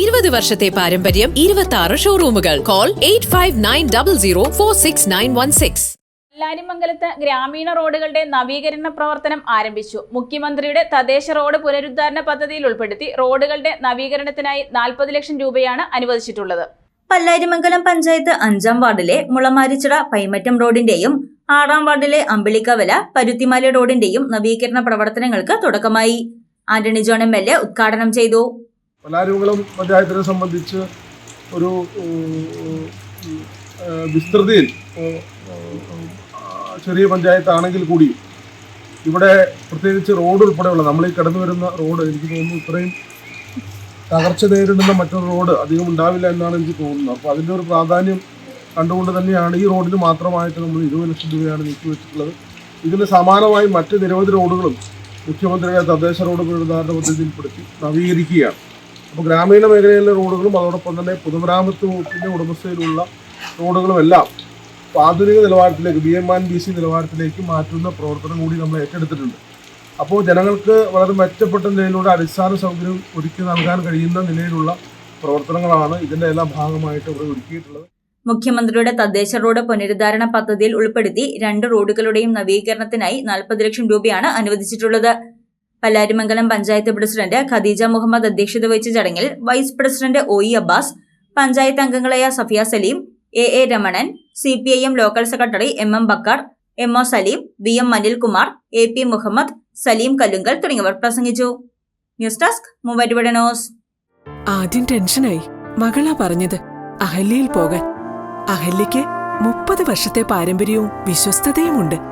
ഇരുപത് വർഷത്തെ പാരമ്പര്യം ഇരുപത്തി ആറ് ഷോറൂമുകൾ call eight five nine double zero four six nine one six കല്ലാരിമംഗലത്ത് ഗ്രാമീണ റോഡുകളുടെ നവീകരണ പ്രവർത്തനം ആരംഭിച്ചു. മുഖ്യമന്ത്രിയുടെ തദ്ദേശ റോഡ് പുനരുദ്ധാരണ പദ്ധതിയിൽ ഉൾപ്പെടുത്തി റോഡുകളുടെ നവീകരണത്തിനായി നാൽപ്പത് ലക്ഷം രൂപയാണ് അനുവദിച്ചിട്ടുള്ളത്. പല്ലാരിമംഗലം പഞ്ചായത്ത് അഞ്ചാം വാർഡിലെ മുളമാരിച്ചിറ പൈമറ്റം റോഡിന്റെയും ആറാം വാർഡിലെ അമ്പിളിക്കവല പരുത്തിമല റോഡിന്റെയും നവീകരണ പ്രവർത്തനങ്ങൾക്ക് തുടക്കമായി. Antony John M L A ഉദ്ഘാടനം ചെയ്തു. പലാരിമംഗലം പഞ്ചായത്തിനെ സംബന്ധിച്ച് ഒരു വിസ്തൃതിയിൽ ചെറിയ പഞ്ചായത്താണെങ്കിൽ കൂടി ഇവിടെ പ്രത്യേകിച്ച് റോഡ് ഉൾപ്പെടെയുള്ള നമ്മൾ ഈ കടന്നു വരുന്ന റോഡ് എനിക്ക് തോന്നുന്നു ഇത്രയും തകർച്ച നേരിടുന്ന മറ്റൊരു റോഡ് അധികം ഉണ്ടാവില്ല എന്നാണ് എനിക്ക് തോന്നുന്നത്. അപ്പോൾ അതിന്റെ ഒരു പ്രാധാന്യം കണ്ടുകൊണ്ട് തന്നെയാണ് ഈ റോഡിന് മാത്രമായിട്ട് നമ്മൾ ഇരുപത് ലക്ഷം രൂപയാണ് നീക്കി വെച്ചിട്ടുള്ളത് ഇതിന് സമാനമായി മറ്റ് നിരവധി റോഡുകളും മുഖ്യമന്ത്രിയുടെ തദ്ദേശ റോഡ് പുനരുദ്ധാരണ പദ്ധതിയിൽപ്പെടുത്തി നവീകരിക്കുകയാണ്. അപ്പോൾ ഗ്രാമീണ മേഖലയിലെ റോഡുകളും അതോടൊപ്പം തന്നെ പൊതുമരാമത്ത് വകുപ്പിന്റെ ഉടമസ്ഥയിലുള്ള റോഡുകളും എല്ലാം ആധുനിക നിലവാരത്തിലേക്ക് B M and B C നിലവാരത്തിലേക്ക് മാറ്റുന്ന പ്രവർത്തനം കൂടി നമ്മൾ ഏറ്റെടുത്തിട്ടുണ്ട്. അപ്പോൾ ജനങ്ങൾക്ക് വളരെ മെച്ചപ്പെട്ട നിലയിലൂടെ അടിസ്ഥാന സൗകര്യം ഒരുക്കി നൽകാൻ കഴിയുന്ന നിലയിലുള്ള പ്രവർത്തനങ്ങളാണ് ഇതിന്റെ എല്ലാം ഭാഗമായിട്ട് ഇവിടെ ഒരുക്കിയിട്ടുള്ളത്. മുഖ്യമന്ത്രിയുടെ തദ്ദേശ റോഡ് പുനരുദ്ധാരണ പദ്ധതിയിൽ ഉൾപ്പെടുത്തി രണ്ട് റോഡുകളുടെയും നവീകരണത്തിനായി നാൽപ്പത് ലക്ഷം രൂപയാണ് അനുവദിച്ചിട്ടുള്ളത്. പല്ലാരിമംഗലം പഞ്ചായത്ത് പ്രസിഡന്റ് ഖദീജ മുഹമ്മദ് അധ്യക്ഷത വഹിച്ച ചടങ്ങിൽ vice president O E Abbas panchayat അംഗങ്ങളായ Safiya Saleem A A Ramanan C P I M local secretary M M Bakkar M O Saleem V M Anilkumar A P Muhammad Saleem Kallungal തുടങ്ങിയവർ പ്രസംഗിച്ചു. News desk news. ആദ്യം ടെൻഷനായി. മകളാ പറഞ്ഞത് അഹല്യയിൽ പോകാൻ. അഹല്യയ്ക്ക് മുപ്പത് വർഷത്തെ പാരമ്പര്യവും വിശ്വസ്തതയുമുണ്ട്.